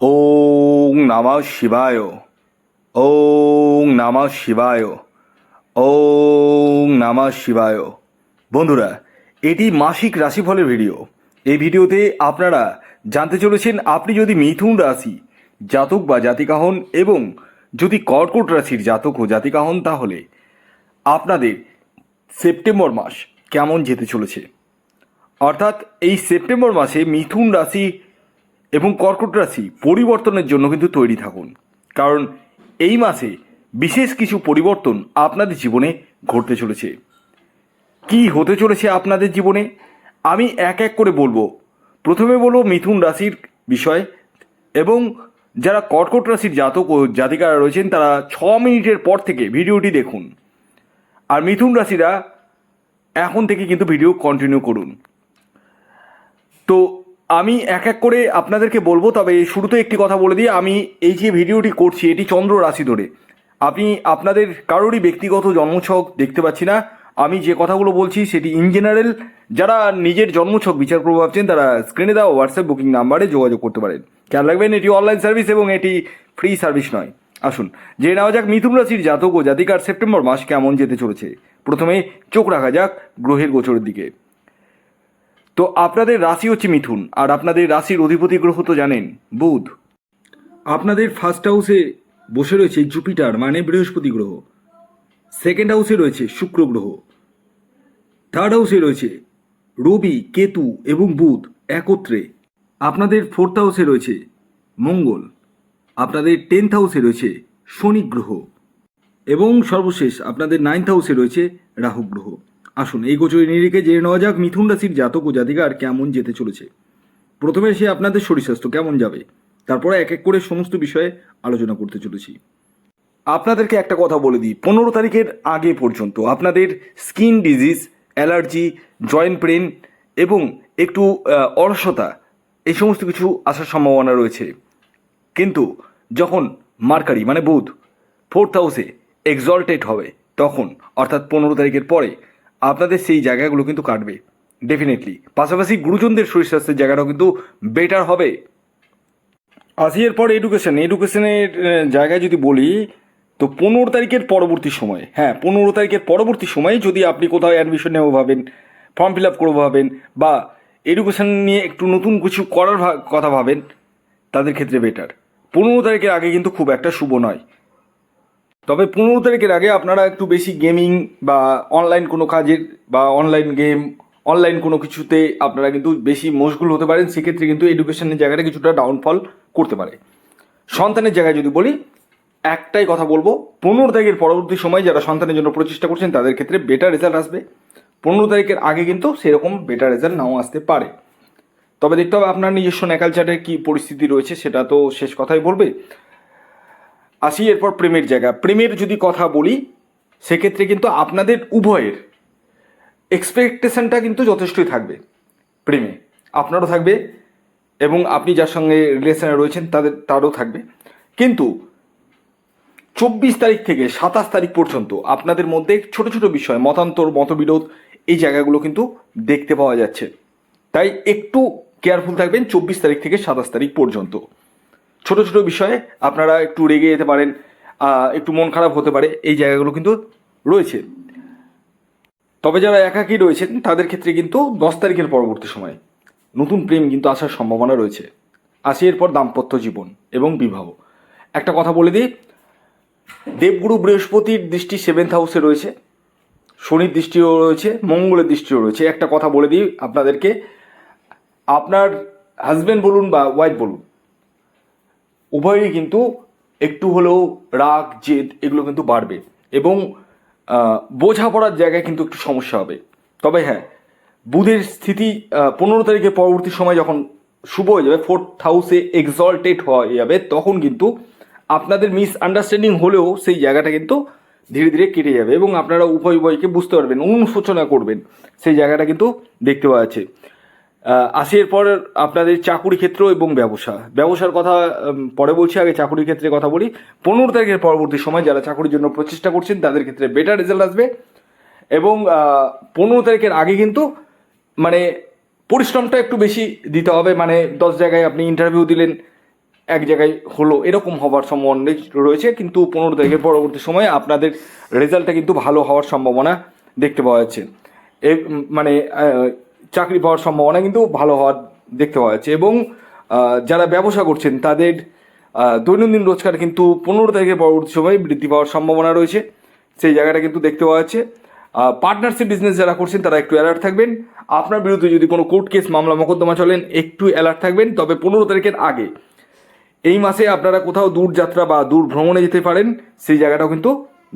ওং নমঃ শিবায়। ওং নমঃ শিবায়। ওং নমঃ শিবায়। বন্ধুরা, এটি মাসিক রাশিফলের ভিডিও। এই ভিডিওতে আপনারা জানতে চলেছেন, আপনি যদি মিথুন রাশি, জাতক বা জাতিকা হন এবং যদি কর্কট রাশির জাতক ও জাতিকা হন, তাহলে আপনাদের সেপ্টেম্বর মাস কেমন যেতে চলেছে? অর্থাৎ এই সেপ্টেম্বর মাসে মিথুন রাশি এবং কর্কট রাশি পরিবর্তনের জন্য কিন্তু তৈরি থাকুন। কারণ এই মাসে বিশেষ কিছু পরিবর্তন আপনাদের জীবনে ঘটতে চলেছে। কি হতে চলেছে আপনাদের জীবনে? আমি এক এক করে বলব। প্রথমে বলব মিথুন রাশির বিষয় এবং যারা কর্কট রাশির জাতক ও জাতিকারা রয়েছেন, তারা ছ মিনিটের পর থেকে ভিডিওটি দেখুন। আর মিথুন রাশিরা এখন থেকে কিন্তু ভিডিও কন্টিনিউ করুন। তো আমি এক এক করে আপনাদেরকে বলব, তবে শুরুতে একটি কথা বলে দিই। আমি এই যে ভিডিওটি করছি, এটি চন্দ্র রাশি ধরে। আপনি, আপনাদের কারোরই ব্যক্তিগত জন্মছক দেখতে পাচ্ছি না। আমি যে কথাগুলো বলছি, সেটি ইন জেনারেল যারা নিজের জন্মছক বিচার করব ভাবছেন, তারা স্ক্রিনে দেওয়া হোয়াটসঅ্যাপ বুকিং নাম্বারে যোগাযোগ করতে পারেন। খেয়াল রাখবেন, এটি অনলাইন সার্ভিস এবং এটি ফ্রি সার্ভিস নয়। আসুন যে নেওয়া যাক মিথুন রাশির জাতক ও জাতিকার সেপ্টেম্বর মাস কেমন যেতে চলেছে। প্রথমে চোখ রাখা যাক গ্রহের গোচরের দিকে। তো আপনাদের রাশি হচ্ছে মিথুন, আর আপনাদের রাশির অধিপতি গ্রহ তো জানেন, বুধ। আপনাদের ফার্স্ট হাউসে বসে রয়েছে জুপিটার মানে বৃহস্পতি গ্রহ। সেকেন্ড হাউসে রয়েছে শুক্র গ্রহ। থার্ড হাউসে রয়েছে রবি, কেতু এবং বুধ একত্রে। আপনাদের ফোর্থ হাউসে রয়েছে মঙ্গল। আপনাদের টেন্থ হাউসে রয়েছে শনি গ্রহ। এবং সর্বশেষ আপনাদের নাইন্থ হাউসে রয়েছে রাহু গ্রহ। আসুন, এই গোচরে নিরিখে জেনে নেওয়া যাক মিথুন রাশির জাতক ও জাতিকার কেমন যেতে চলেছে। প্রথমে সে আপনাদের শরীর স্বাস্থ্য কেমন যাবে, তারপরে এক এক করে সমস্ত বিষয়ে আলোচনা করতে চলেছি। আপনাদেরকে একটা কথা বলে দিই, পনেরো তারিখের আগে পর্যন্ত আপনাদের skin disease, allergy joint pain এবং একটু অলসতা, এই সমস্ত কিছু আসার সম্ভাবনা রয়েছে। কিন্তু যখন মার্কারি মানে বুধ, ফোর্থ হাউসে এক্সল্টেড হবে, তখন, অর্থাৎ পনেরো তারিখের পরে আপনাদের সেই জায়গাগুলো কিন্তু কাটবে ডেফিনেটলি পাশাপাশি গুরুজনদের শরীর স্বাস্থ্যের জায়গাটাও কিন্তু বেটার হবে। আসি এরপর এডুকেশন এডুকেশনের জায়গায় যদি বলি, তো পনেরো তারিখের পরবর্তী সময়ে হ্যাঁ পনেরো তারিখের পরবর্তী সময়ে যদি আপনি কোথাও অ্যাডমিশন নেব ভাবেন ফর্ম ফিল আপ করব ভাবেন, বা এডুকেশন নিয়ে একটু নতুন কিছু করার কথা ভাবেন, তাদের ক্ষেত্রে বেটার পনেরো তারিখের আগে কিন্তু খুব একটা শুভ নয়। তবে পনেরো তারিখের আগে আপনারা একটু বেশি গেমিং বা অনলাইন কোনো কাজের বা অনলাইন গেম অনলাইন কোনো কিছুতে আপনারা কিন্তু বেশি মশগুল হতে পারেন। সেক্ষেত্রে কিন্তু এডুকেশনের জায়গাটা কিছুটা ডাউনফল করতে পারে। সন্তানের জায়গায় যদি বলি, একটাই কথা বলব, পনেরো তারিখের পরবর্তী সময় যারা সন্তানের জন্য প্রচেষ্টা করছেন, তাদের ক্ষেত্রে বেটার রেজাল্ট আসবে। পনেরো তারিখের আগে কিন্তু সেরকম বেটার রেজাল্ট নাও আসতে পারে। তবে দেখতে হবে আপনার নিজস্ব ন্যাকালচারের কী পরিস্থিতি রয়েছে, সেটা তো শেষ কথাই বলবে। আসি, এরপর প্রেমের জায়গা। প্রেমের যদি কথা বলি, সেক্ষেত্রে কিন্তু আপনাদের উভয়ের এক্সপেকটেশনটা কিন্তু যথেষ্টই থাকবে প্রেমে। আপনারও থাকবে এবং আপনি যার সঙ্গে রিলেশনে রয়েছেন, তাদের, তারও থাকবে। কিন্তু চব্বিশ তারিখ থেকে সাতাশ তারিখ পর্যন্ত আপনাদের মধ্যে ছোট ছোট বিষয়, মতান্তর, মতবিরোধ, এই জায়গাগুলো কিন্তু দেখতে পাওয়া যাচ্ছে। তাই একটু কেয়ারফুল থাকবেন চব্বিশ তারিখ থেকে সাতাশ তারিখ পর্যন্ত। ছোট ছোট বিষয়ে আপনারা একটু রেগে যেতে পারেন একটু মন খারাপ হতে পারে, এই জায়গাগুলো কিন্তু রয়েছে। তবে যারা একাকী রয়েছেন, তাদের ক্ষেত্রে কিন্তু দশ তারিখের পরবর্তী সময় নতুন প্রেম কিন্তু আসার সম্ভাবনা রয়েছে। আসি এরপর দাম্পত্য জীবন এবং বিবাহ। একটা কথা বলে দিই, দেবগুরু বৃহস্পতির দৃষ্টি সেভেন্থ হাউসে রয়েছে, শনির দৃষ্টিও রয়েছে, মঙ্গলের দৃষ্টিও রয়েছে। একটা কথা বলে দিই আপনাদেরকে, আপনার হাজব্যান্ড বলুন বা ওয়াইফ বলুন উভয়ই কিন্তু একটু হলেও রাগ, জেদ এগুলো কিন্তু বাড়বে এবং বোঝাপড়ার জায়গায় কিন্তু একটু সমস্যা হবে। তবে হ্যাঁ বুধের স্থিতি পনেরো তারিখের পরবর্তী সময় যখন শুভ হয়ে যাবে ফোর্থ হাউসে এক্সল্টেড হয়ে যাবে, তখন কিন্তু আপনাদের মিস আন্ডারস্ট্যান্ডিং হলেও সেই জায়গাটা কিন্তু ধীরে ধীরে কেটে যাবে এবং আপনারা উভয় উভয়কে বুঝতে পারবেন, অনুশোচনা করবেন। সেই জায়গাটা কিন্তু দেখতে পাওয়া যাচ্ছে। আসি এরপর আপনাদের চাকুরি ক্ষেত্র এবং ব্যবসা। ব্যবসার কথা পরে বলছি, আগে চাকুরির ক্ষেত্রে কথা বলি। পনেরো তারিখের পরবর্তী সময় যারা চাকুরির জন্য প্রচেষ্টা করছেন, তাদের ক্ষেত্রে বেটার রেজাল্ট আসবে। এবং পনেরো তারিখের আগে কিন্তু মানে পরিশ্রমটা একটু বেশি দিতে হবে। মানে দশ জায়গায় আপনি ইন্টারভিউ দিলেন, এক জায়গায় হলো। এরকম হওয়ার সম্ভাবনা রয়েছে। কিন্তু পনেরো তারিখের পরবর্তী সময়ে আপনাদের রেজাল্টটা কিন্তু ভালো হওয়ার সম্ভাবনা দেখতে পাওয়া যাচ্ছে। এ মানে চাকরি পাওয়ার সম্ভাবনা কিন্তু ভালো হওয়ার দেখতে পাওয়া যাচ্ছে। এবং যারা ব্যবসা করছেন, তাদের দৈনন্দিন রোজগার কিন্তু পনেরো তারিখের পরবর্তী সময়ে বৃদ্ধি পাওয়ার সম্ভাবনা রয়েছে। সেই জায়গাটা কিন্তু দেখতে পাওয়া যাচ্ছে। পার্টনারশিপ বিজনেস যারা করছেন, তারা একটু অ্যালার্ট থাকবেন। আপনার বিরুদ্ধে যদি কোনো কোর্ট কেস মামলা, মোকদ্দমা চলেন, একটু অ্যালার্ট থাকবেন। তবে পনেরো তারিখের আগে, এই মাসে আপনারা কোথাও দূর যাত্রা বা দূর ভ্রমণে যেতে পারেন, সেই জায়গাটাও কিন্তু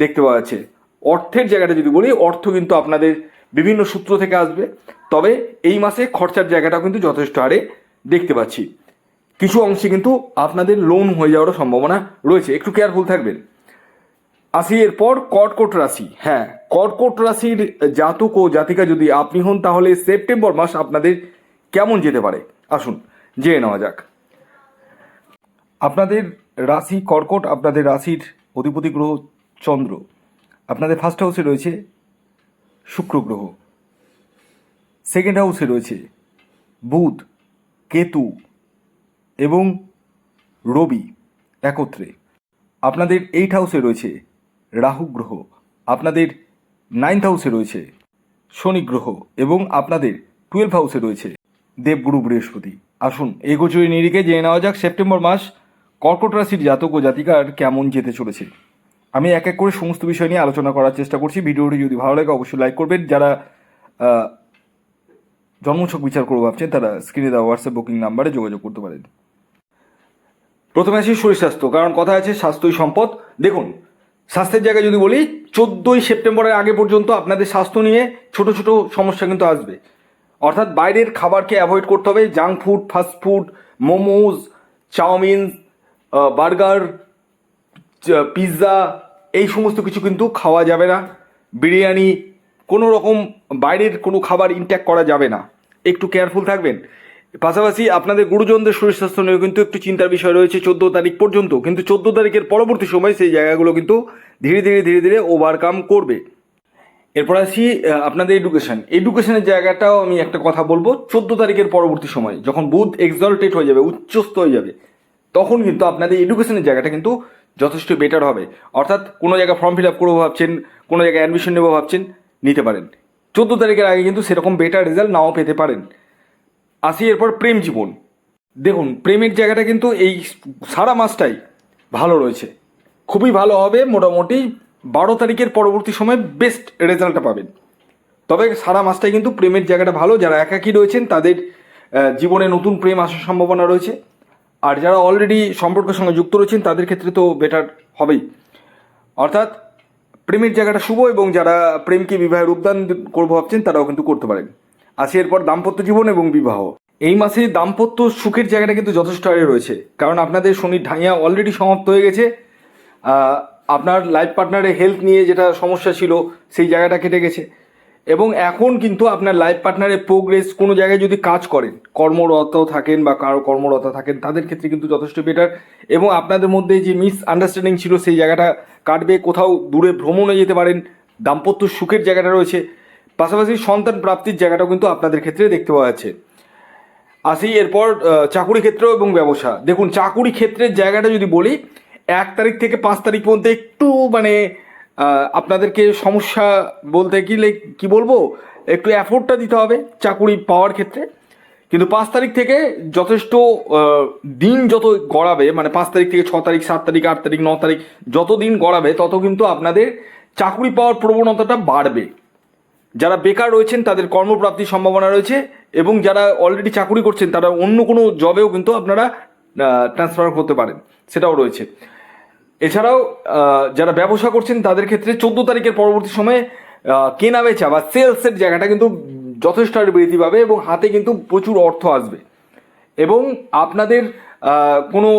দেখতে পাওয়া যাচ্ছে। অর্থের জায়গাটা যদি বলি, অর্থ কিন্তু আপনাদের বিভিন্ন সূত্র থেকে আসবে। তবে এই মাসে খরচার জায়গাটাও কিন্তু যথেষ্ট হারে দেখতে পাচ্ছি। কিছু অংশে কিন্তু আপনাদের লোন হয়ে যাওয়ারও সম্ভাবনা রয়েছে। একটু কেয়ারফুল থাকবেন। আসি, এরপর কর্কট রাশি। হ্যাঁ কর্কট রাশির জাতক ও জাতিকা যদি আপনি হন, তাহলে সেপ্টেম্বর মাস আপনাদের কেমন যেতে পারে? আসুন, জেনে নেওয়া যাক। আপনাদের রাশি কর্কট, আপনাদের রাশির অধিপতি গ্রহ চন্দ্র। আপনাদের ফার্স্ট হাউসে রয়েছে শুক্র গ্রহ। সেকেন্ড হাউসে রয়েছে বুধ, কেতু এবং রবি একত্রে। আপনাদের এইট হাউসে রয়েছে রাহু গ্রহ, আপনাদের নাইন্থ হাউসে রয়েছে শনি গ্রহ এবং আপনাদের টুয়েলভ হাউসে রয়েছে দেবগুরু বৃহস্পতি। আসুন এই গোচরের নিরিখে জেনে নেওয়া যাক সেপ্টেম্বর মাস কর্কট রাশির জাতক ও জাতিকার কেমন যেতে চলেছে। আমি এক এক করে সমস্ত বিষয় নিয়ে আলোচনা করার চেষ্টা করছি। ভিডিওটি যদি ভালো লাগে, অবশ্যই লাইক করবেন। যারা জন্মছক বিচার করব ভাবছেন, তারা স্ক্রিনে দেওয়া হোয়াটসঅ্যাপ বুকিং নাম্বারে যোগাযোগ করতে পারেন। প্রথমে আসি শরীর স্বাস্থ্য, কারণ কথা আছে স্বাস্থ্যই সম্পদ। দেখুন, স্বাস্থ্যের জায়গায় যদি বলি, চোদ্দোই সেপ্টেম্বরের আগে পর্যন্ত আপনাদের স্বাস্থ্য নিয়ে ছোট ছোট সমস্যা কিন্তু আসবে। অর্থাৎ বাইরের খাবারকে অ্যাভয়েড করতে হবে। Junk food fast food momos chow mein burger pizza এই সমস্ত কিছু কিন্তু খাওয়া যাবে না। বিরিয়ানি কোনো রকম বাইরের কোনো খাবার ইনট্যাক করা যাবে না। একটু কেয়ারফুল থাকবেন। পাশাপাশি আপনাদের গুরুজনদের শরীর স্বাস্থ্য নিয়েও কিন্তু একটু চিন্তার বিষয় রয়েছে চোদ্দ তারিখ পর্যন্ত। কিন্তু চোদ্দ তারিখের পরবর্তী সময় সেই জায়গাগুলো কিন্তু ধীরে ধীরে ধীরে ধীরে ওভারকাম করবে। এরপর আসি আপনাদের এডুকেশন এডুকেশনের জায়গাটাও আমি একটা কথা বলব। চোদ্দ তারিখের পরবর্তী সময় যখন বুধ এক্সলটেড হয়ে যাবে, উচ্চস্থ হয়ে যাবে, তখন কিন্তু আপনাদের এডুকেশনের জায়গাটা কিন্তু যথেষ্ট বেটার হবে। অর্থাৎ কোনো জায়গায় ফর্ম ফিল আপ করব ভাবছেন, কোনো জায়গায় অ্যাডমিশন নেব ভাবছেন, নিতে পারেন। চোদ্দ তারিখের আগে কিন্তু সেরকম বেটার রেজাল্ট নাও পেতে পারেন। আসি এরপর প্রেম জীবন। দেখুন, প্রেমের জায়গাটা কিন্তু এই সারা মাসটাই ভালো রয়েছে। খুবই ভালো হবে, মোটামুটি বারো তারিখের পরবর্তী সময় বেস্ট রেজাল্টটা পাবেন। তবে সারা মাসটাই কিন্তু প্রেমের জায়গাটা ভালো। যারা একাকী রয়েছেন, তাদের জীবনে নতুন প্রেম আসার সম্ভাবনা রয়েছে। আর যারা অলরেডি সম্পর্কের সঙ্গে যুক্ত রয়েছেন, তাদের ক্ষেত্রে তো বেটার হবেই। অর্থাৎ, প্রেমের জায়গাটা শুভ এবং যারা প্রেমকে বিবাহের রূপদান করব ভাবছেন, তারাও কিন্তু করতে পারেন। আসি এরপর দাম্পত্য জীবন এবং বিবাহ। এই মাসে দাম্পত্য সুখের জায়গাটা কিন্তু যথেষ্ট হারে রয়েছে। কারণ আপনাদের শনির ঢাইয়া অলরেডি সমাপ্ত হয়ে গেছে। আপনার লাইফ পার্টনারের হেলথ নিয়ে যেটা সমস্যা ছিল, সেই জায়গাটা কেটে গেছে। এবং এখন কিন্তু আপনার লাইফ পার্টনারের প্রোগ্রেস কোনো জায়গায় যদি কাজ করেন কর্মরত থাকেন বা কারও কর্মরত থাকেন, তাদের ক্ষেত্রে কিন্তু যথেষ্ট বেটার এবং আপনাদের মধ্যে যে মিস আন্ডারস্ট্যান্ডিং ছিল সেই জায়গাটা কাটবে, কোথাও দূরে ভ্রমণে যেতে পারেন, দাম্পত্য সুখের জায়গাটা রয়েছে, পাশাপাশি সন্তান প্রাপ্তির জায়গাটাও কিন্তু আপনাদের ক্ষেত্রে দেখতে পাওয়া যাচ্ছে। আসি এরপর চাকুরি ক্ষেত্র এবং ব্যবসা। দেখুন, চাকুরি ক্ষেত্রের জায়গাটা যদি বলি, এক তারিখ থেকে পাঁচ তারিখ পর্যন্ত একটু মানে আপনাদেরকে সমস্যা বলতে গেলে কি বলব? একটু অ্যাফোর্ডটা দিতে হবে চাকুরি পাওয়ার ক্ষেত্রে। কিন্তু পাঁচ তারিখ থেকে যথেষ্ট দিন যত গড়াবে মানে পাঁচ তারিখ থেকে ছ তারিখ, সাত তারিখ, আট তারিখ, ন তারিখ যত দিন গড়াবে, তত কিন্তু আপনাদের চাকুরি পাওয়ার প্রবণতাটা বাড়বে। যারা বেকার রয়েছেন, তাদের কর্মপ্রাপ্তির সম্ভাবনা রয়েছে এবং যারা অলরেডি চাকুরি করছেন, তারা অন্য কোনো জবেও কিন্তু আপনারা ট্রান্সফার করতে পারেন। সেটাও রয়েছে। এছাড়াও যারা ব্যবসা করছেন, তাদের ক্ষেত্রে চোদ্দ তারিখের পরবর্তী সময়ে কেনা বেচা বা সেলসের জায়গাটা কিন্তু যথেষ্ট বৃদ্ধি পাবে এবং হাতে কিন্তু প্রচুর অর্থ আসবে। এবং আপনাদের কোনো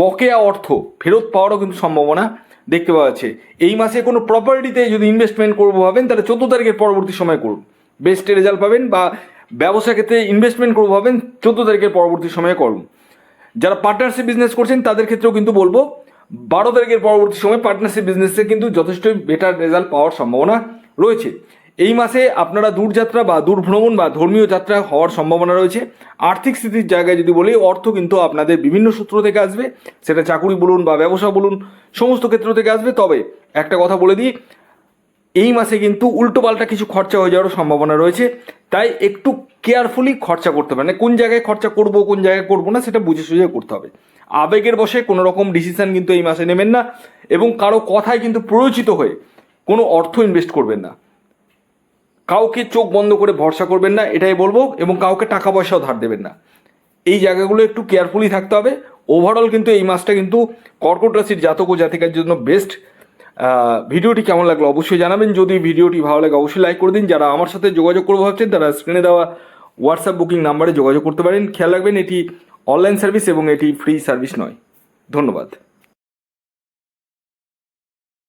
বকেয়া অর্থ ফেরত পাওয়ারও কিন্তু সম্ভাবনা দেখতে পাওয়া যাচ্ছে। এই মাসে কোনো প্রপার্টিতে যদি ইনভেস্টমেন্ট করব ভাবেন, তাহলে চোদ্দ তারিখের পরবর্তী সময় করুন। বেস্ট রেজাল্ট পাবেন বা ব্যবসা ক্ষেত্রে ইনভেস্টমেন্ট করব ভাবেন, চোদ্দ তারিখের পরবর্তী সময়ে করুন। যারা পার্টনারশিপ বিজনেস করছেন, তাদের ক্ষেত্রেও কিন্তু বলব বারো তারিখের পরবর্তী সময় পার্টনারশিপ বিজনেসে কিন্তু যথেষ্ট বেটার রেজাল্ট পাওয়ার সম্ভাবনা রয়েছে। এই মাসে আপনারা দূরযাত্রা বা দূর ভ্রমণ বা ধর্মীয় যাত্রা হওয়ার সম্ভাবনা রয়েছে। আর্থিক স্থিতির জায়গায় যদি বলি, অর্থ কিন্তু আপনাদের বিভিন্ন সূত্র থেকে আসবে। সেটা চাকুরি বলুন বা ব্যবসা বলুন, সমস্ত ক্ষেত্র থেকে আসবে। তবে একটা কথা বলে দিই, এই মাসে কিন্তু উল্টোপাল্টা কিছু খরচা হয়ে যাওয়ার সম্ভাবনা রয়েছে। তাই একটু কেয়ারফুলি খরচা করতে হবে। মানে কোন জায়গায় খরচা করব, কোন জায়গায় করব না, সেটা বুঝে সুঝে করতে হবে। আবেগের বসে কোনো রকম ডিসিশন কিন্তু এই মাসে নেবেন না এবং কারও কথায় কিন্তু প্ররোচিত হয়ে কোনো অর্থ ইনভেস্ট করবেন না। কাউকে চোখ বন্ধ করে ভরসা করবেন না, এটাই বলব, এবং কাউকে টাকা পয়সাও ধার দেবেন না। এই জায়গাগুলো একটু কেয়ারফুলি থাকতে হবে। ওভারঅল কিন্তু এই মাসটা কিন্তু কর্কট রাশির জাতক ও জাতিকার জন্য বেস্ট ভিডিওটি কেমন লাগল অবশ্যই জানাবেন। যদি ভিডিওটি ভালো লাগে অবশ্যই লাইক করে দিন। যারা আমার সাথে যোগাযোগ করব ভাবছেন, তারা স্ক্রিনে দেওয়া হোয়াটসঅ্যাপ বুকিং নাম্বারে যোগাযোগ করতে পারেন। খেয়াল রাখবেন, এটি অনলাইন সার্ভিস এবং এটি ফ্রি সার্ভিস নয়। ধন্যবাদ।